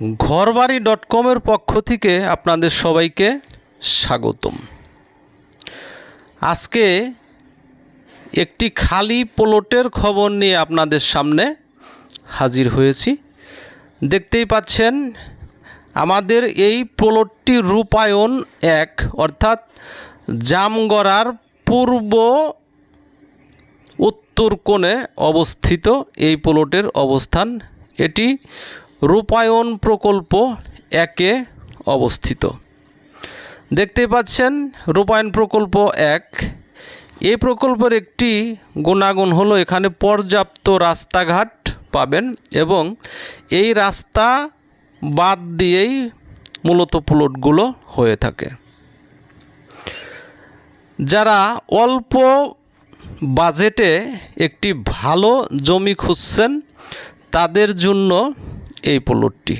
ঘরবাড়ি ডট কমের পক্ষ থেকে আপনাদের সবাইকে স্বাগতম। আজকে একটি খালি প্লটের খবর নিয়ে আপনাদের সামনে হাজির হয়েছি। দেখতেই পাচ্ছেন, আমাদের এই প্লটটি রূপায়ণ এক, অর্থাৎ জামগড়ার পূর্ব উত্তর কোণে অবস্থিত এই প্লটের অবস্থান। এটি রূপায়ণ প্রকল্প একে অবস্থিত। দেখতে পাচ্ছেন, রূপায়ণ প্রকল্প এক। এই প্রকল্পের একটি গুণাগুণ হলো এখানে পর্যাপ্ত রাস্তাঘাট পাবেন এবং এই রাস্তা বাদ দিয়েই মূলত প্লটগুলো হয়ে থাকে। যারা অল্প বাজেটে একটি ভালো জমি খুঁজছেন, তাদের জন্য এই প্লটটি।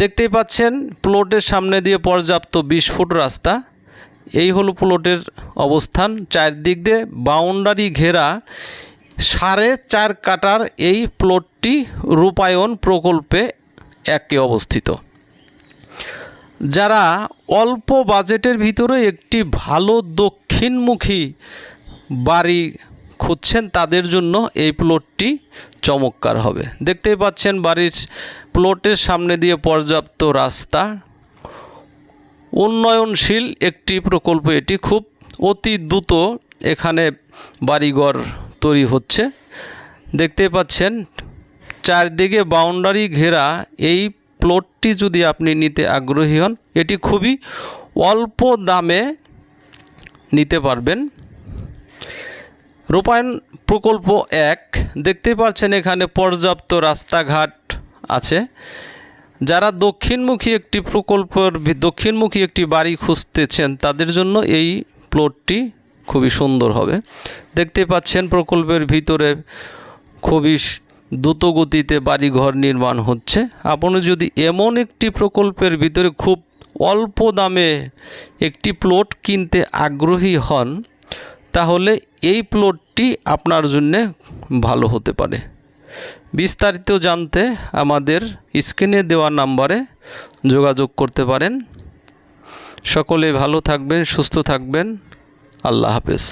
দেখতেই পাচ্ছেন, প্লটের সামনে দিয়ে পর্যাপ্ত বিশ ফুট রাস্তা। এই হলো প্লটের অবস্থান। চারদিক দিয়ে বাউন্ডারি ঘেরা সাড়ে চার কাটার এই প্লটটি রূপায়ণ প্রকল্পে একে অবস্থিত। যারা অল্প বাজেটের ভিতরে একটি ভালো দক্ষিণমুখী বাড়ি খুঁজছেন তাদের জন্য এই প্লটটি চমৎকার হবে। দেখতেই পাচ্ছেন বাড়ির প্লটের সামনে দিয়ে পর্যাপ্ত রাস্তা। উন্নয়নশীল একটি প্রকল্প এটি। খুব অতি দ্রুত এখানে বাড়িঘর তৈরি হচ্ছে। দেখতে পাচ্ছেন চারদিকে বাউন্ডারি ঘেরা এই প্লটটি যদি আপনি নিতে আগ্রহী হন, এটি খুবই অল্প দামে নিতে পারবেন। রূপায়ণ প্রকল্প এক দেখতে পাচ্ছেন এখানে পর্যাপ্ত রাস্তাঘাট আছে। যারা দক্ষিণমুখী একটি প্রকল্পের দক্ষিণমুখী একটি বাড়ি খুঁজতেছেন, তাদের জন্য এই প্লটটি খুবই সুন্দর হবে। দেখতে পাচ্ছেন প্রকল্পের ভিতরে খুবই স- দ্রুত গতিতে বাড়িঘর নির্মাণ হচ্ছে। আপনি যদি এমন একটি প্রকল্পের ভিতরে খুব অল্প দামে একটি প্লট কিনতে আগ্রহী হন তাহলে এই প্লটটি আপনার জন্যে ভালো হতে পারে। বিস্তারিত জানতে আমাদের স্ক্রিনে দেওয়া নাম্বারে যোগাযোগ করতে পারেন। সকলে ভালো থাকবেন, সুস্থ থাকবেন। আল্লাহ হাফেজ।